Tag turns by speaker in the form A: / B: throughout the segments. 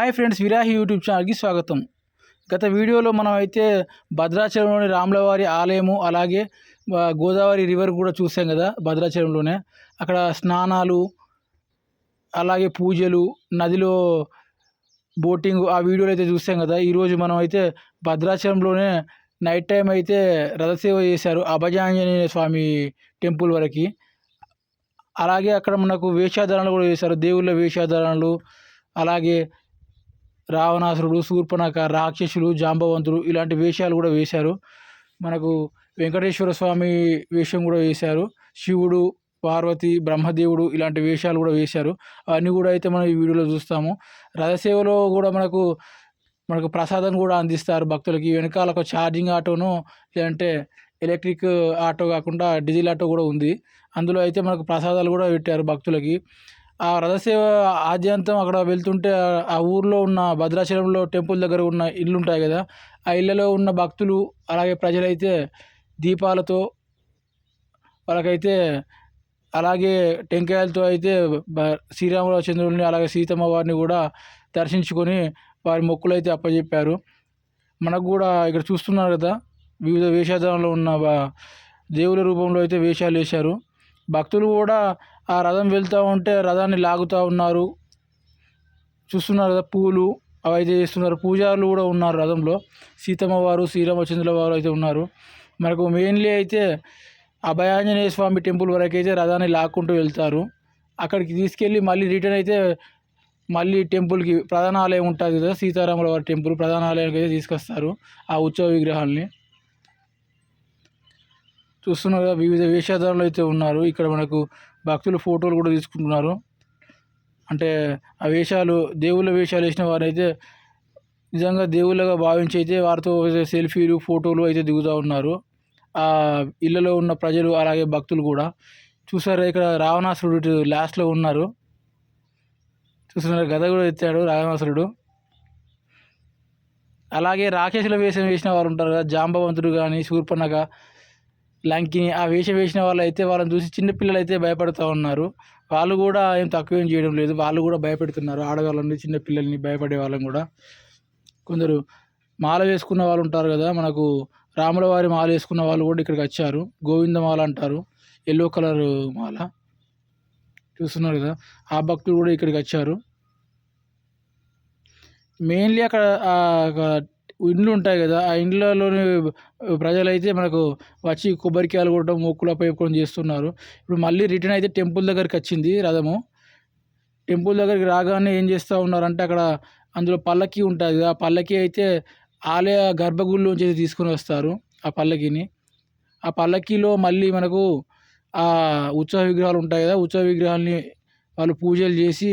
A: Hi friends విరాహి YouTube ఛానల్కి స్వాగతం. గత వీడియోలో మనం అయితే భద్రాచలంలోని రాములవారి ఆలయము అలాగే గోదావరి రివర్ కూడా చూసాం కదా భద్రాచలంలోనే. అక్కడ స్నానాలు అలాగే పూజలు నదిలో బోటింగ్ ఆ వీడియోలు అయితే చూసాం కదా. ఈరోజు మనం అయితే భద్రాచలంలోనే నైట్ టైం అయితే రథసేవ చేశారు అభజాంజనేయ స్వామి టెంపుల్ వరకు. అలాగే అక్కడ మనకు వేషాధారణలు కూడా చేశారు దేవుళ్ళ వేషాధారణలు అలాగే రావణాసురుడు శూర్పణఖ రాక్షసులు జాంబవంతుడు ఇలాంటి వేషాలు కూడా వేశారు. మనకు వెంకటేశ్వర స్వామి వేషం కూడా వేశారు. శివుడు పార్వతి బ్రహ్మదేవుడు ఇలాంటి వేషాలు కూడా వేశారు. అవన్నీ కూడా అయితే మనం ఈ వీడియోలో చూస్తాము. రథసేవలో కూడా మనకు మనకు ప్రసాదం కూడా అందిస్తారు భక్తులకి. వెనకాల ఒక ఛార్జింగ్ ఆటోను లేదంటే ఎలక్ట్రిక్ ఆటో కాకుండా డీజిల్ ఆటో కూడా ఉంది. అందులో అయితే మనకు ప్రసాదాలు కూడా పెట్టారు భక్తులకి. ఆ రథసేవ ఆద్యంతం అక్కడ వెళ్తుంటే ఆ- ఆ ఊర్లో ఉన్న భద్రాచలంలో టెంపుల్ దగ్గర ఉన్న ఇల్లు ఉంటాయి కదా ఆ ఇళ్ళలో ఉన్న భక్తులు అలాగే ప్రజలైతే దీపాలతో వాళ్ళకైతే అలాగే టెంకాయలతో అయితే బ- శ్రీరామచంద్రుడిని అలాగే సీతమ్మ వారిని కూడా దర్శించుకొని వారి మొక్కులు అయితే అప్పచెప్పారు మనకు కూడా ఇక్కడ చూస్తున్నారు కదా వివిధ వేషధారణలో ఉన్న దేవుల రూపంలో అయితే వేషాలు వేశారు. భక్తులు కూడా ఆ రథం వెళ్తూ ఉంటే రథాన్ని లాగుతూ ఉన్నారు. చూస్తున్నారు కదా పూలు అవి అయితే చేస్తున్నారు. పూజారులు కూడా ఉన్నారు రథంలో. సీతమ్మ వారు శ్రీరామచంద్రుల వారు అయితే ఉన్నారు. మనకు మెయిన్లీ అయితే అభయాంజనేయ స్వామి టెంపుల్ వరకు అయితే రథాన్ని లాక్కుంటూ వెళ్తారు. అక్కడికి తీసుకెళ్ళి మళ్ళీ రిటర్న్ అయితే మళ్ళీ టెంపుల్కి ప్రధాన ఆలయం ఉంటుంది కదా సీతారాముల వారి టెంపుల్ ప్రధాన ఆలయానికి అయితే తీసుకొస్తారు ఆ ఉత్సవ విగ్రహాల్ని. చూస్తున్నారు కదా వివిధ వేషధారణలు అయితే ఉన్నారు. ఇక్కడ మనకు భక్తులు ఫోటోలు కూడా తీసుకుంటున్నారు. అంటే ఆ వేషాలు దేవుళ్ళ వేషాలు వేసిన వారైతే నిజంగా దేవుళ్ళగా భావించి అయితే వారితో సెల్ఫీలు ఫోటోలు అయితే దిగుతూ ఉన్నారు. ఆ ఇళ్ళలో ఉన్న ప్రజలు అలాగే భక్తులు కూడా. చూసారా ఇక్కడ రావణాసురుడు లాస్ట్లో ఉన్నారు. చూస్తున్నారు గద కూడా ఎత్తాడు రావణాసురుడు. అలాగే రాకేశుల వేషం వేసిన వారు ఉంటారు కదా జాంబవంతుడు కానీ శూర్పణగా లంకిని ఆ వేషం వేసిన వాళ్ళు అయితే వాళ్ళని చూసి చిన్నపిల్లలు అయితే భయపడుతూ ఉన్నారు. వాళ్ళు కూడా ఏం తక్కువేం చేయడం లేదు. వాళ్ళు కూడా భయపెడుతున్నారు. ఆడవాళ్ళని చిన్నపిల్లల్ని భయపడే వాళ్ళని కూడా. కొందరు మాల వేసుకున్న వాళ్ళు ఉంటారు కదా మనకు రాముల వారి మాల వేసుకున్న వాళ్ళు కూడా ఇక్కడికి వచ్చారు. గోవింద మాల అంటారు. ఎల్లో కలర్ మాల. చూస్తున్నారు కదా ఆ భక్తులు కూడా ఇక్కడికి వచ్చారు. మెయిన్లీ అక్కడ ఒక ఇండ్లు ఉంటాయి కదా ఆ ఇండ్లలోని ప్రజలైతే మనకు వచ్చి కొబ్బరికాయలు కొట్టడం మొక్కుల పేపుకోవడం చేస్తున్నారు. ఇప్పుడు మళ్ళీ రిటర్న్ అయితే టెంపుల్ దగ్గరికి వచ్చింది రథము. టెంపుల్ దగ్గరికి రాగానే ఏం చేస్తూ ఉన్నారంటే అక్కడ అందులో పల్లకి ఉంటుంది కదా ఆ పల్లకి అయితే ఆలయ గర్భగుడిలోంచి అయితే తీసుకొని వస్తారు ఆ పల్లకిని. ఆ పల్లకీలో మళ్ళీ మనకు ఆ ఉత్సవ విగ్రహాలు ఉంటాయి కదా ఉత్సవ విగ్రహాలని వాళ్ళు పూజలు చేసి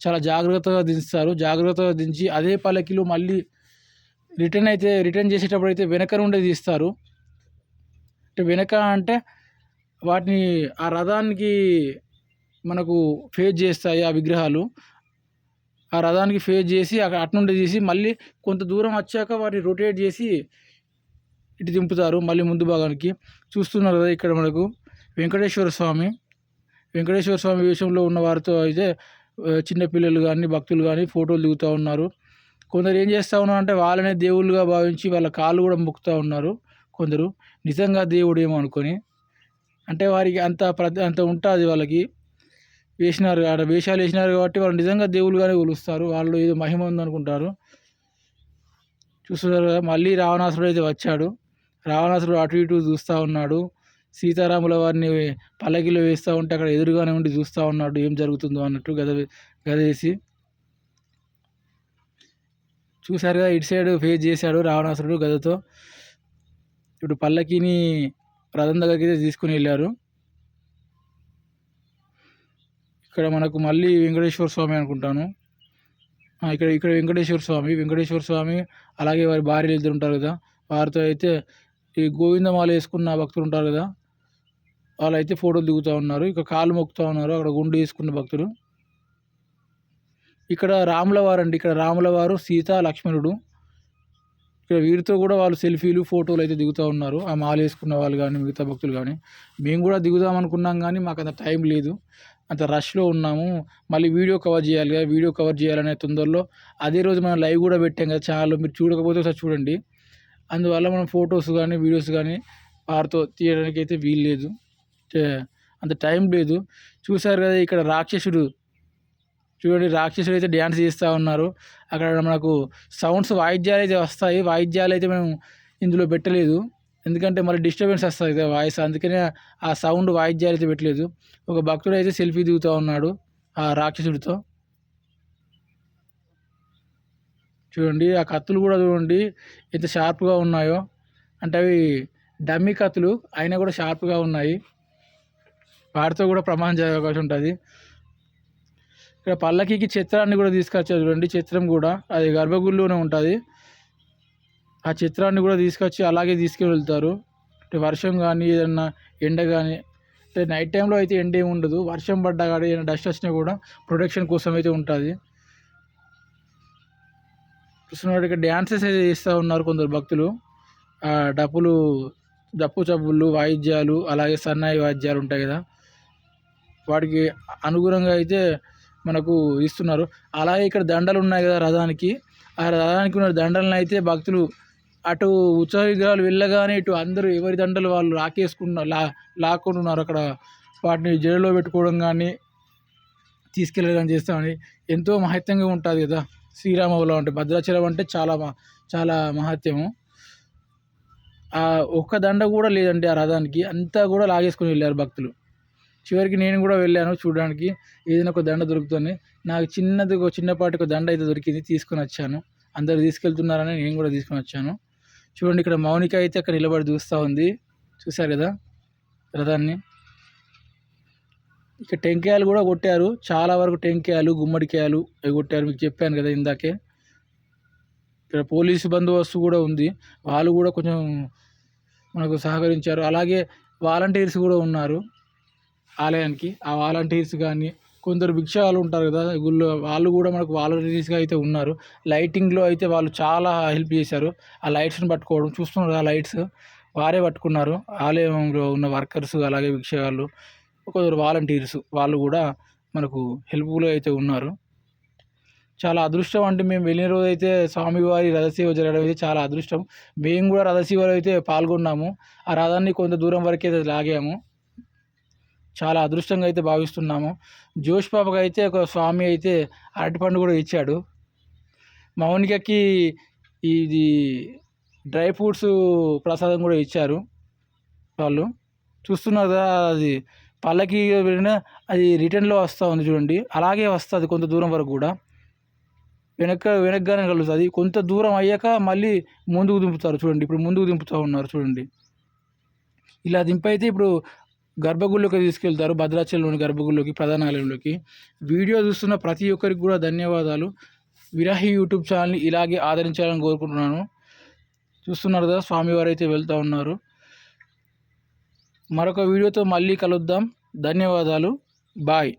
A: చాలా జాగ్రత్తగా దించుతారు. జాగ్రత్తగా దించి అదే పల్లకిలో మళ్ళీ రిటర్న్ అయితే రిటర్న్ చేసేటప్పుడు అయితే వెనక నుండి తీస్తారు. అంటే వెనక అంటే వాటిని ఆ రథానికి మనకు ఫేస్ చేస్తాయి ఆ విగ్రహాలు. ఆ రథానికి ఫేస్ చేసి అక్కడ అటు నుండి తీసి మళ్ళీ కొంత దూరం వచ్చాక వాటిని రొటేట్ చేసి ఇటు దింపుతారు మళ్ళీ ముందు భాగానికి. చూస్తున్నారు కదా ఇక్కడ మనకు వెంకటేశ్వర స్వామి. వెంకటేశ్వర స్వామి వేషంలో ఉన్న వారితో అయితే చిన్నపిల్లలు కానీ భక్తులు కానీ ఫోటోలు దిగుతూ ఉన్నారు. కొందరు ఏం చేస్తూ ఉన్నారు అంటే వాళ్ళనే దేవుళ్ళుగా భావించి వాళ్ళ కాళ్ళు కూడా మొక్కుతూ ఉన్నారు కొందరు. నిజంగా దేవుడు ఏమో అనుకొని అంటే వారికి అంత ప్ర అంత ఉంటుంది వాళ్ళకి. వేసినారు ఆడ వేషాలు వేసినారు కాబట్టి వాళ్ళు నిజంగా దేవుళ్ళుగానే కొలుస్తారు. వాళ్ళు ఏదో మహిమ ఉందనుకుంటారు. చూస్తున్నారు కదా మళ్ళీ రావణాసురుడు అయితే వచ్చాడు. రావణాసురుడు అటు ఇటు చూస్తూ ఉన్నాడు. సీతారాముల వారిని పల్లకిలో వేస్తూ ఉంటే అక్కడ ఎదురుగానే ఉండి చూస్తూ ఉన్నాడు. ఏం జరుగుతుందో అన్నట్టు గద గదేసి చూశారు కదా ఇటు సైడ్ ఫేస్ చేశాడు రావణాసురుడు గదతో. ఇప్పుడు పల్లకిని రథం దగ్గరికి అయితే తీసుకుని వెళ్ళారు. ఇక్కడ మనకు మళ్ళీ వెంకటేశ్వర స్వామి అనుకుంటాను. ఇక్కడ ఇక్కడ వెంకటేశ్వర స్వామి వెంకటేశ్వర స్వామి అలాగే వారి భార్యలు ఇద్దరు ఉంటారు కదా. వారితో అయితే ఈ గోవిందమాల వేసుకున్న భక్తులు ఉంటారు కదా. వాళ్ళు అయితే ఫోటోలు దిగుతూ ఉన్నారు. ఇక కాళ్ళు మొక్కుతూ ఉన్నారు. అక్కడ గుండు వేసుకున్న భక్తులు. ఇక్కడ రాములవారు అండి ఇక్కడ రాముల వారు సీత లక్ష్మణుడు. ఇక్కడ వీరితో కూడా వాళ్ళు సెల్ఫీలు ఫోటోలు అయితే దిగుతూ ఉన్నారు. ఆ మాల వేసుకున్న వాళ్ళు కానీ మిగతా భక్తులు కానీ. మేము కూడా దిగుదాం అనుకున్నాం కానీ మాకు అంత టైం లేదు. అంత రష్లో ఉన్నాము. మళ్ళీ వీడియో కవర్ చేయాలి కదా. వీడియో కవర్ చేయాలనే తొందరలో అదే రోజు మనం లైవ్ కూడా పెట్టాం కదా ఛానల్లో. మీరు చూడకపోతే ఒకసారి చూడండి. అందువల్ల మనం ఫొటోస్ కానీ వీడియోస్ కానీ వారితో తీయడానికి అయితే వీలు లేదు. అంత టైం లేదు. చూసారు కదా ఇక్కడ రాక్షసుడు చూడండి రాక్షసుడు అయితే డ్యాన్స్ చేస్తూ ఉన్నారు. అక్కడ మనకు సౌండ్స్ వాయిద్యాలు అయితే వస్తాయి. వాయిద్యాలు అయితే మేము ఇందులో పెట్టలేదు. ఎందుకంటే మళ్ళీ డిస్టర్బెన్స్ వస్తుంది కదా వాయిస్ అందుకనే ఆ సౌండ్ వాయిద్యాలు అయితే పెట్టలేదు. ఒక భక్తుడు అయితే సెల్ఫీ దిగుతూ ఉన్నాడు ఆ రాక్షసుడితో. చూడండి ఆ కత్తులు కూడా చూడండి ఎంత షార్ప్గా ఉన్నాయో. అంటే అవి డమ్మీ కత్తులు అయినా కూడా షార్ప్గా ఉన్నాయి. వాటితో కూడా ప్రమాదం జరిగే అవకాశం ఉంటుంది. ఇక్కడ పల్లకికి చిత్రాన్ని కూడా తీసుకొచ్చారు చూడండి చిత్రం కూడా. అది గర్భగుడిలోనే ఉంటుంది. ఆ చిత్రాన్ని కూడా తీసుకొచ్చి అలాగే తీసుకువెళ్తారు అంటే వర్షం కానీ ఏదన్నా ఎండ కానీ అంటే నైట్ టైంలో అయితే ఎండ ఏమి ఉండదు. వర్షం పడ్డా కానీ ఏదైనా డస్ట్ వచ్చినా కూడా ప్రొటెక్షన్ కోసం అయితే ఉంటుంది. చూస్తున్నారు ఇక్కడ డ్యాన్సెస్ అయితే చేస్తూ ఉన్నారు కొందరు భక్తులు. ఆ డప్పులు డప్పు చప్పులు వాయిద్యాలు అలాగే సన్నాయి వాయిద్యాలు ఉంటాయి కదా. వాటికి అనుగుణంగా అయితే మనకు ఇస్తున్నారు. అలాగే ఇక్కడ దండలు ఉన్నాయి కదా రథానికి. ఆ రథానికి ఉన్న దండలను అయితే భక్తులు అటు ఉత్సవ విగ్రహాలు వెళ్ళగానే ఇటు అందరూ ఎవరి దండలు వాళ్ళు లాకేసుకున్న లా లాక్కుంటున్నారు అక్కడ. వాటిని జైల్లో పెట్టుకోవడం కానీ తీసుకెళ్ళడం కానీ చేస్తామని ఎంతో మహత్యంగా ఉంటుంది కదా. శ్రీరామవరం అంటే భద్రాచలం అంటే చాలా మ- చాలా మహత్యము. ఆ ఒక్క దండ కూడా లేదండి ఆ రథానికి. అంతా కూడా లాగేసుకొని వెళ్ళారు భక్తులు. చివరికి నేను కూడా వెళ్ళాను చూడడానికి. ఏదైనా ఒక దండ దొరుకుతుంది. నాకు చిన్నది ఒక చిన్నపాటి ఒక దండ అయితే దొరికింది. తీసుకొని వచ్చాను. అందరు తీసుకెళ్తున్నారని నేను కూడా తీసుకొని వచ్చాను. చూడండి ఇక్కడ మౌనిక అయితే అక్కడ నిలబడి చూస్తూ ఉంది. చూశారు కదా రథాన్ని? ఇక్కడ టెంకాయలు కూడా కొట్టారు. చాలా వరకు టెంకాయలు గుమ్మడికాయలు అవి కొట్టారు. మీకు చెప్పాను కదా ఇందాకే. ఇక్కడ పోలీసు బందోబస్తు కూడా ఉంది. వాళ్ళు కూడా కొంచెం మనకు సహకరించారు. అలాగే వాలంటీర్స్ కూడా ఉన్నారు. ఆలయానికి ఆ వాలంటీర్స్ కానీ కొందరు భిక్షాలు ఉంటారు కదా గుళ్ళో వాళ్ళు కూడా మనకు వాలంటీర్స్గా అయితే ఉన్నారు. లైటింగ్లో అయితే వాళ్ళు చాలా హెల్ప్ చేశారు. ఆ లైట్స్ని పట్టుకోవడం చూస్తున్నారు ఆ లైట్స్? వారే పట్టుకున్నారు. ఆలయంలో ఉన్న వర్కర్స్ అలాగే భిక్షగాళ్ళు కొందరు వాలంటీర్స్ వాళ్ళు కూడా మనకు హెల్ప్ఫుల్ అయితే ఉన్నారు. చాలా అదృష్టం అంటే మేము వెళ్ళిన రోజు అయితే స్వామివారి రథసేవ జరగడం అయితే చాలా అదృష్టం. మేము కూడా రథసేవలో అయితే పాల్గొన్నాము. ఆ రథాన్ని కొంత దూరం వరకు అయితే లాగాము. చాలా అదృష్టంగా అయితే భావిస్తున్నాము. జోష్ పాపకి అయితే ఒక స్వామి అయితే అరటిపండు కూడా ఇచ్చాడు. మౌనికకి ఇది డ్రై ఫ్రూట్స్ ప్రసాదం కూడా ఇచ్చారు వాళ్ళు. చూస్తున్నారు కదా అది పల్లకి వెళ్ళిన అది రిటర్న్లో వస్తూ ఉంది చూడండి. అలాగే వస్తుంది కొంత దూరం వరకు కూడా. వెనక వెనక్గానే కలుస్తుంది. కొంత దూరం అయ్యాక మళ్ళీ ముందుకు దింపుతారు చూడండి. ఇప్పుడు ముందుకు దింపుతూ ఉన్నారు చూడండి. ఇలా దింపైతే ఇప్పుడు గర్భగుడిలోకి తీసుకెళ్తారు. భద్రాచలంలోని గర్భగుడిలోకి ప్రధానాలయంలోకి వీడియో చూస్తున్న ప్రతి ఒక్కరికి కూడా ధన్యవాదాలు. విరాహి యూట్యూబ్ ఛానల్ని ఇలాగే ఆదరించాలని కోరుకుంటున్నాను. చూస్తున్నారు కదా స్వామివారు అయితే వెళ్తూ ఉన్నారు. మరొక వీడియోతో మళ్ళీ కలుద్దాం. ధన్యవాదాలు. బాయ్.